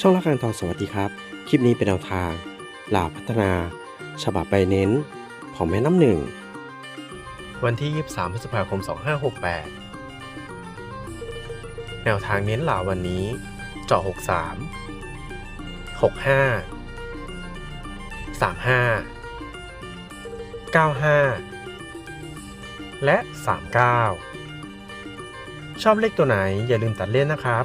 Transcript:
ช่องละการทองสวัสดีครับ คลิปนี้เป็นแนวทางหลาวพัฒนา ฉบับใบเน้น ของแม่น้ำหนึ่ง วันที่ 23 พฤษภาคม 2568 แนวทางเน้นหลาววันนี้เจาะ63 65 35 95 และ 39 ชอบเลขตัวไหนอย่าลืมตัดเล่นนะครับ